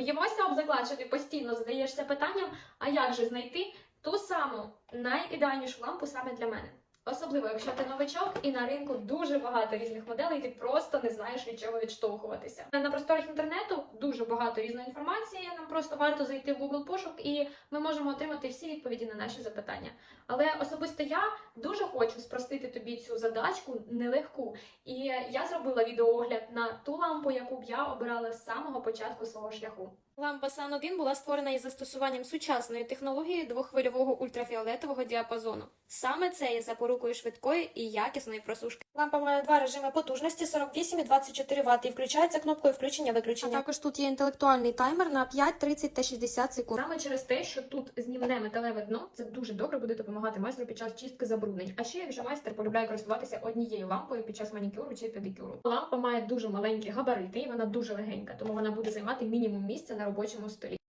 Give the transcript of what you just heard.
Б'ємося об заклад, що ти постійно задаєшся питанням, а як же знайти ту саму найідеальнішу лампу саме для мене. Особливо, якщо ти новичок і на ринку дуже багато різних моделей, ти просто не знаєш від чого відштовхуватися. На просторах інтернету дуже багато різної інформації. Нам просто варто зайти в Google пошук, і ми можемо отримати всі відповіді на наші запитання. Але особисто я дуже хочу спростити тобі цю задачку нелегку. І я зробила відеоогляд на ту лампу, яку б я обирала з самого початку свого шляху. Лампа Sun 1 була створена із застосуванням сучасної технології двоххвильового ультрафіолетового діапазону. Саме це є запорукою швидкої і якісної просушки. Лампа має два режими потужності 48 і 24 Вт і включається кнопкою включення-виключення. А також тут є інтелектуальний таймер на 5, 30 та 60 секунд. Саме через те, що тут знімне металеве дно, це дуже добре буде допомагати майстру під час чистки забруднень. А ще якщо майстер полюбляє користуватися однією лампою під час манікюру чи педикюру. Лампа має дуже маленькі габарити, і вона дуже легенька, тому вона буде займати мінімум місця на робочому столі.